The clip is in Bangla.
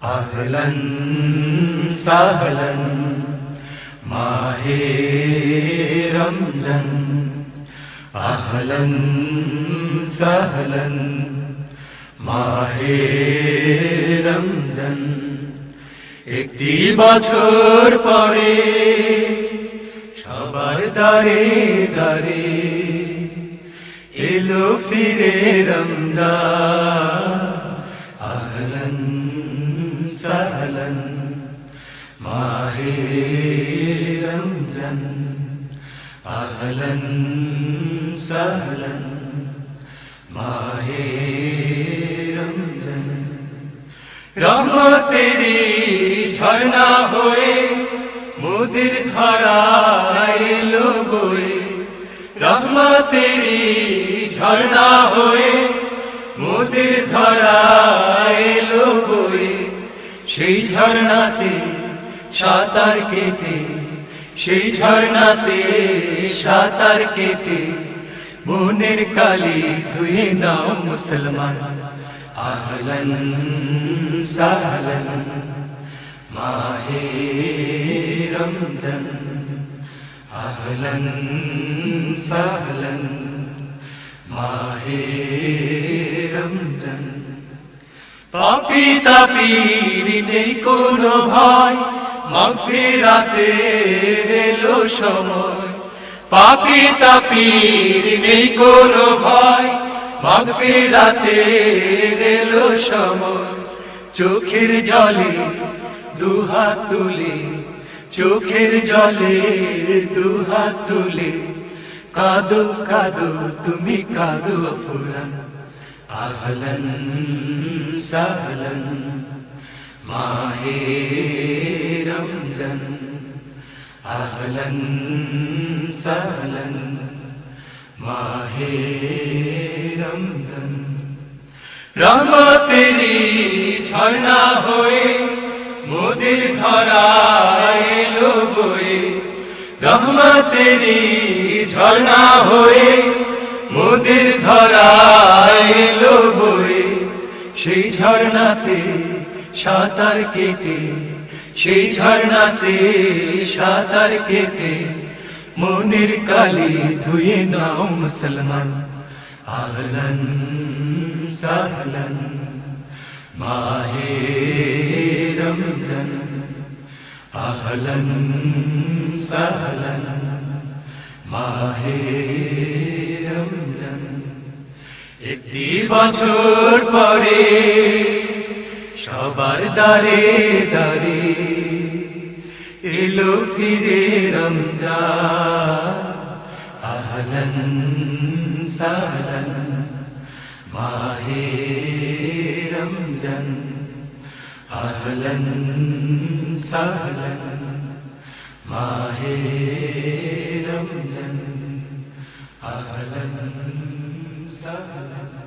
আহলন সাহলন, মাহে রমজান। আহলন সাহলন, মাহে রমজান। একটি বছর পরে সবার দারে দারে এলো ফিরে রমজান। মাহে রমজান আহলান সাহলান মাহে রমজান রহমতেরি ঝর্ণা হয়ে মোদের ধরা এলো বয়ে রহমতেরি ঝর্ণা হয়ে মোদের ধরা এলো বয়ে সেই ঝর্ণাতে সাঁতার কেটে, সেই ঝর্ণাতে সাঁতার কেটে, মনের কালি ধুয়ে নাও মুসলমান। আহলান সাহলান, মাহে রমজান। আহলান সাহলান, মাহে রমজান। পাপি তাপির নেই কোনো ভয়। মাগফিরাতে এলো সময়। পাপি তাপির নেই কোনো ভয়। মাগফিরাতে এলো সময়। চোখের জলে দুহাত তুলে, চোখের জলে দুহাত তুলে। কাদো কাদো, তুমি কাদো ফুরান, আহলান সাহলান। মাহে রমজান আহলান সাহলান মাহে রমজান রহমতেরি ঝর্ণা হয়ে মোদের ধরা এলো বয়ে রহমতেরি ঝর্ণা হয়ে মোদের ধরা এলো বয়ে সেই ঝর্ণাতে সাঁতার কেটে সেই ঝর্ণাতে সাঁতার কেটে মনের কালি ধুয়ে নাও মুসলমান। আহলান সাহলান, মাহে রমজান। আহলান সাহলান, মাহে রমজান। একটি বছর পরে সবার দারে দারে এলো ফিরে রমজান আহলান সাহলান মাহে রমজান আহলান সাহলান মাহে রমজান আহলান সাহলান